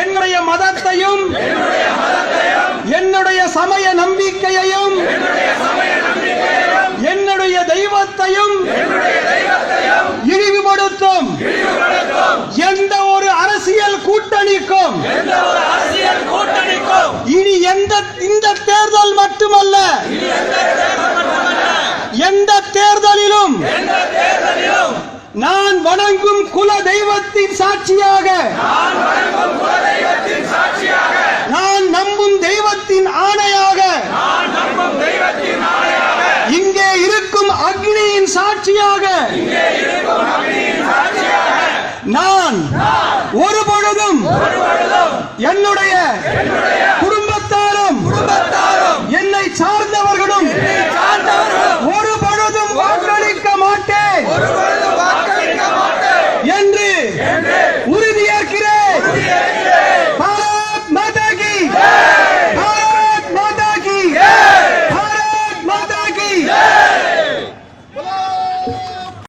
என்னுடைய மதத்தையும் என்னுடைய சமய நம்பிக்கையையும் என்னுடைய தெய்வத்தையும் இழிவுபடுத்தும். எந்த ஒரு அரசியல் கூட்டணிக்கும் இனி எந்த இந்த தேர்தல் மட்டுமல்ல எந்த தேர்தலிலும் எந்த வணங்கும் குல தெய்வத்தின் சாட்சியாக. நான் நம்பும் தெய்வத்தின் ஆணையாக. இங்கே இருக்கும் அக்னியின் சாட்சியாக. நான் ஒரு பொழுதும் என்னுடைய